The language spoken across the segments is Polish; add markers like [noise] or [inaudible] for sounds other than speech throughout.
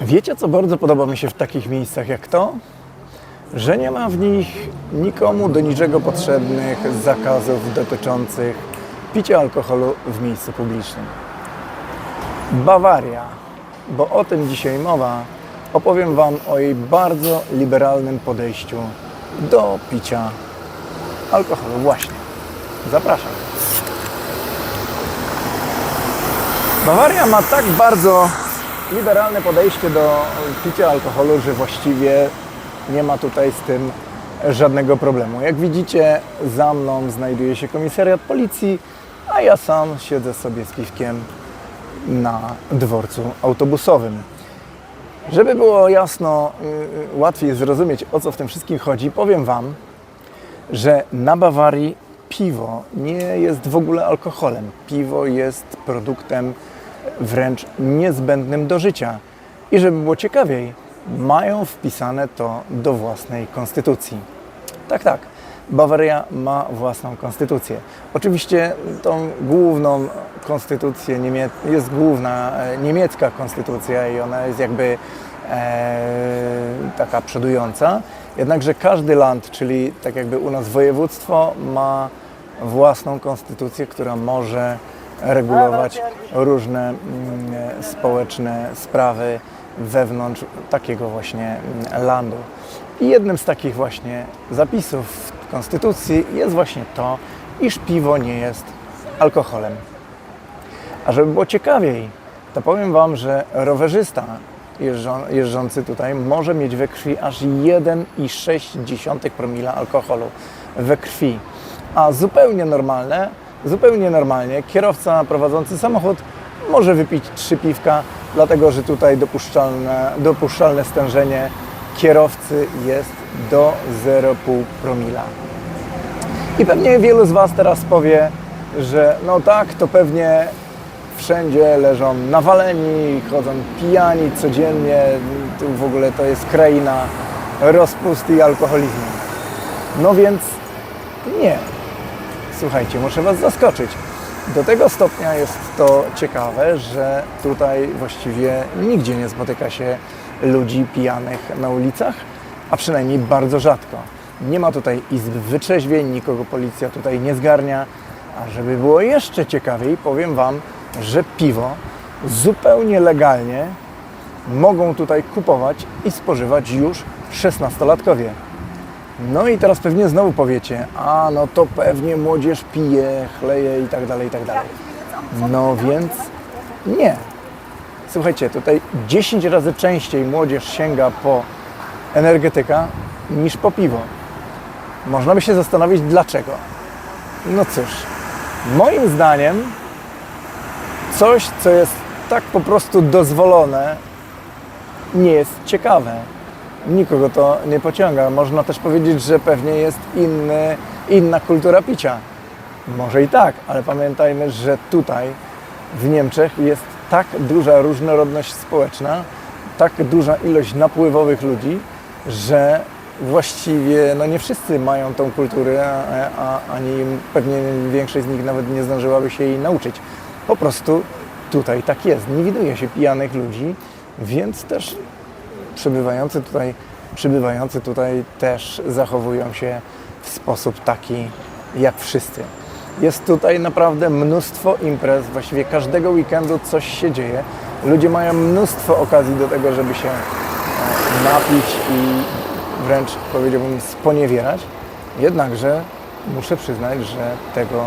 Wiecie, co bardzo podoba mi się w takich miejscach jak to? Że nie ma w nich nikomu do niczego potrzebnych zakazów dotyczących picia alkoholu w miejscu publicznym. Bawaria, bo o tym dzisiaj mowa, opowiem Wam o jej bardzo liberalnym podejściu do picia alkoholu. Właśnie. Zapraszam. Bawaria ma tak bardzo liberalne podejście do picia alkoholu, że właściwie nie ma tutaj z tym żadnego problemu. Jak widzicie, za mną znajduje się komisariat policji, a ja sam siedzę sobie z piwkiem na dworcu autobusowym. Żeby było jasno, y, y, łatwiej zrozumieć o co w tym wszystkim chodzi, powiem Wam, że na Bawarii piwo nie jest w ogóle alkoholem. Piwo jest produktem wręcz niezbędnym do życia. I żeby było ciekawiej, mają wpisane to do własnej konstytucji. Tak, tak. Bawaria ma własną konstytucję. Oczywiście tą główną konstytucję niemie- jest główna e, niemiecka konstytucja i ona jest jakby e, taka przodująca. Jednakże każdy land, czyli tak jakby u nas województwo, ma własną konstytucję, która może regulować różne mm, społeczne sprawy wewnątrz takiego właśnie mm, landu. I jednym z takich właśnie zapisów w Konstytucji jest właśnie to, iż piwo nie jest alkoholem. A żeby było ciekawiej, to powiem Wam, że rowerzysta jeżdżą, jeżdżący tutaj może mieć we krwi aż 1,6 promila alkoholu we krwi. A zupełnie normalne, zupełnie normalnie kierowca prowadzący samochód może wypić trzy piwka, dlatego że tutaj dopuszczalne, dopuszczalne stężenie kierowcy jest do 0,5 promila. I pewnie wielu z Was teraz powie, że no tak, to pewnie wszędzie leżą nawaleni, chodzą pijani codziennie, tu w ogóle to jest kraina rozpusty i alkoholizmu. No więc nie. Słuchajcie, muszę Was zaskoczyć. Do tego stopnia jest to ciekawe, że tutaj właściwie nigdzie nie spotyka się ludzi pijanych na ulicach, a przynajmniej bardzo rzadko. Nie ma tutaj izb wytrzeźwień, nikogo policja tutaj nie zgarnia. A żeby było jeszcze ciekawiej, powiem Wam, że piwo zupełnie legalnie mogą tutaj kupować i spożywać już 16-latkowie. No i teraz pewnie znowu powiecie, a no to pewnie młodzież pije, chleje i tak dalej, i tak dalej. No więc nie. Słuchajcie, tutaj 10 razy częściej młodzież sięga po energetyka niż po piwo. Można by się zastanowić dlaczego. No cóż, moim zdaniem coś, co jest tak po prostu dozwolone, nie jest ciekawe. Nikogo to nie pociąga. Można też powiedzieć, że pewnie jest inny, inna kultura picia. Może i tak, ale pamiętajmy, że tutaj w Niemczech jest tak duża różnorodność społeczna, tak duża ilość napływowych ludzi, że właściwie no nie wszyscy mają tą kulturę, a, a, ani pewnie większość z nich nawet nie zdążyłaby się jej nauczyć. Po prostu tutaj tak jest. Nie widuje się pijanych ludzi, więc też przybywający tutaj, przybywający tutaj też zachowują się w sposób taki jak wszyscy. Jest tutaj naprawdę mnóstwo imprez, właściwie każdego weekendu coś się dzieje. Ludzie mają mnóstwo okazji do tego, żeby się e, napić i wręcz powiedziałbym sponiewierać. Jednakże muszę przyznać, że tego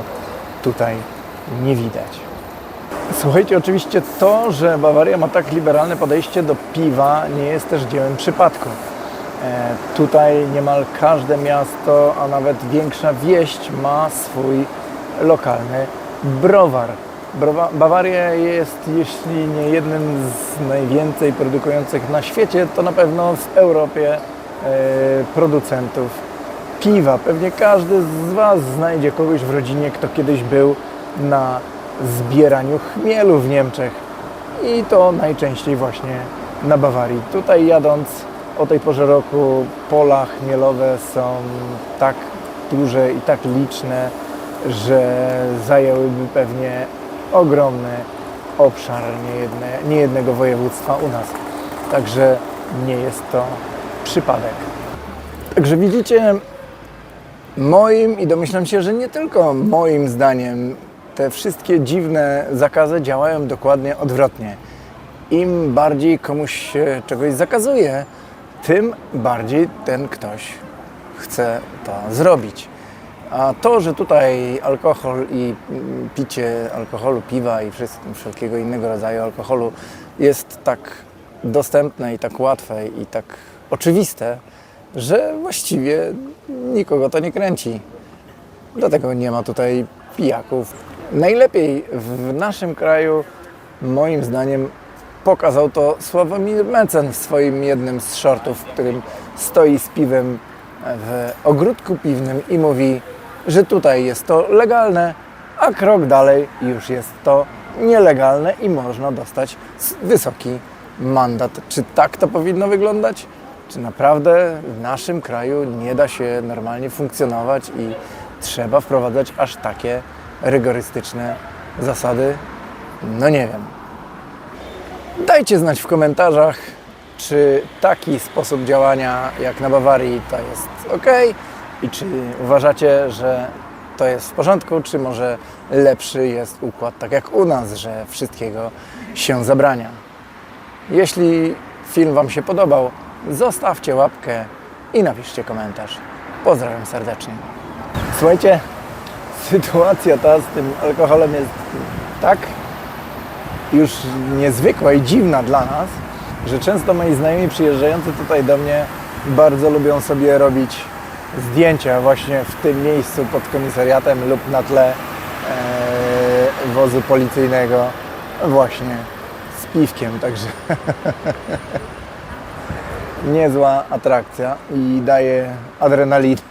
tutaj nie widać. Słuchajcie, oczywiście to, że Bawaria ma tak liberalne podejście do piwa, nie jest też dziełem przypadku. E, tutaj niemal każde miasto, a nawet większa wieść ma swój lokalny browar. Browa- Bawaria jest, jeśli nie jednym z najwięcej produkujących na świecie, to na pewno w Europie e, producentów piwa. Pewnie każdy z Was znajdzie kogoś w rodzinie, kto kiedyś był na zbieraniu chmielu w Niemczech i to najczęściej właśnie na Bawarii. Tutaj jadąc o tej porze roku pola chmielowe są tak duże i tak liczne, że zajęłyby pewnie ogromny obszar niejedne, niejednego województwa u nas. Także nie jest to przypadek. Także widzicie, moim i domyślam się, że nie tylko moim zdaniem, te wszystkie dziwne zakazy działają dokładnie odwrotnie. Im bardziej komuś się czegoś zakazuje, tym bardziej ten ktoś chce to zrobić. A to, że tutaj alkohol i picie alkoholu, piwa i wszelkiego innego rodzaju alkoholu jest tak dostępne i tak łatwe i tak oczywiste, że właściwie nikogo to nie kręci. Dlatego nie ma tutaj pijaków. Najlepiej w naszym kraju, moim zdaniem, pokazał to Sławomir Mecen w swoim jednym z shortów, w którym stoi z piwem w ogródku piwnym i mówi, że tutaj jest to legalne, a krok dalej już jest to nielegalne i można dostać wysoki mandat. Czy tak to powinno wyglądać? Czy naprawdę w naszym kraju nie da się normalnie funkcjonować i trzeba wprowadzać aż takie rygorystyczne zasady? No nie wiem. Dajcie znać w komentarzach, czy taki sposób działania jak na Bawarii to jest ok i czy uważacie, że to jest w porządku, czy może lepszy jest układ tak jak u nas, że wszystkiego się zabrania. Jeśli film Wam się podobał, zostawcie łapkę i napiszcie komentarz. Pozdrawiam serdecznie. Słuchajcie, sytuacja ta z tym alkoholem jest tak już niezwykła i dziwna dla nas, że często moi znajomi przyjeżdżający tutaj do mnie bardzo lubią sobie robić zdjęcia właśnie w tym miejscu pod komisariatem lub na tle e, wozu policyjnego właśnie z piwkiem, także [laughs] niezła atrakcja i daje adrenalinę.